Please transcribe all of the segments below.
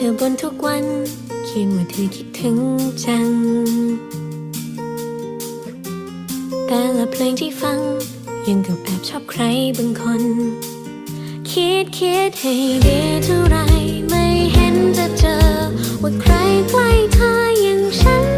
เธอบนทุกวัน เขียนว่าเธอคิดถึงจัง แต่ละเพลงที่ฟัง ยังกับแอบชอบใครบางคน คิดคิดให้ดีเท่าไร ไม่เห็นจะเจอ ว่าใครใกล้เธออย่างฉัน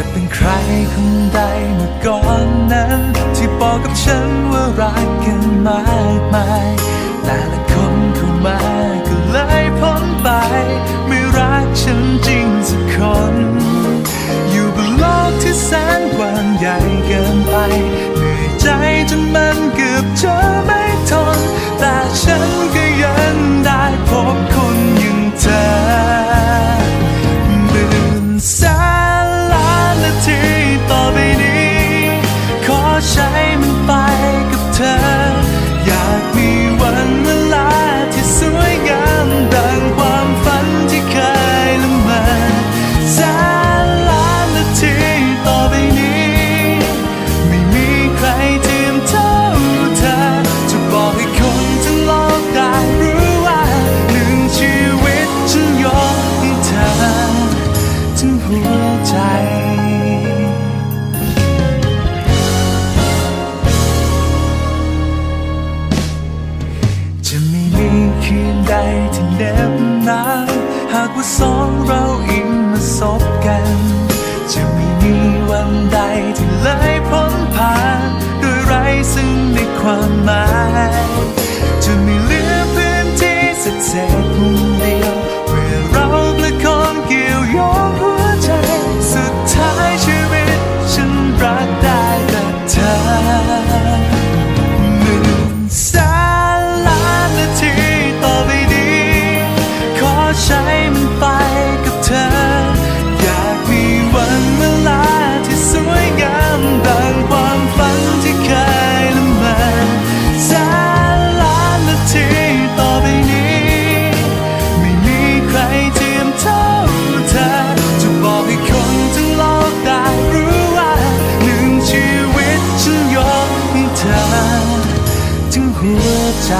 จะเป็นใครคนใดเมื่อก่อนนั้น ที่บอกกับฉันว่ารักกันมากมายแต่ละคนเข้ามาก็เลยพ้นไป ไม่รักฉันจริงสักคน อยู่บนโลกที่แสนกว้างใหญ่เกินไปเหนื่อยใจจนมัน กัน จะไม่มีวันใดที่เลยพ้นผ่านโดยไร้ซึ่งในความหมาย จะไม่เหลือพื้นที่สักเศษมุมเดียวเพื่อเราประคองเกี่ยวโยงหัวใจ สุดท้ายชีวิตฉันรักได้แต่เธอ ถึงหัวใจ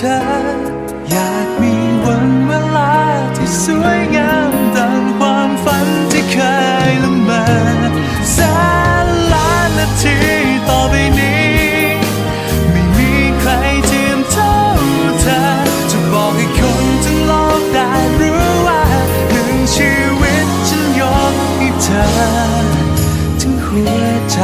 เธอ อยากมีวันเวลาที่สวยงามดังความฝันที่เคยละเมอแสนล้านนาทีต่อไปนี้ ไม่มีใครเทียมเท่าเธอ จะบอกให้คนทั้งโลกได้รู้ว่าหนึ่งชีวิตฉันยกให้เธอ ถึงหัวใจ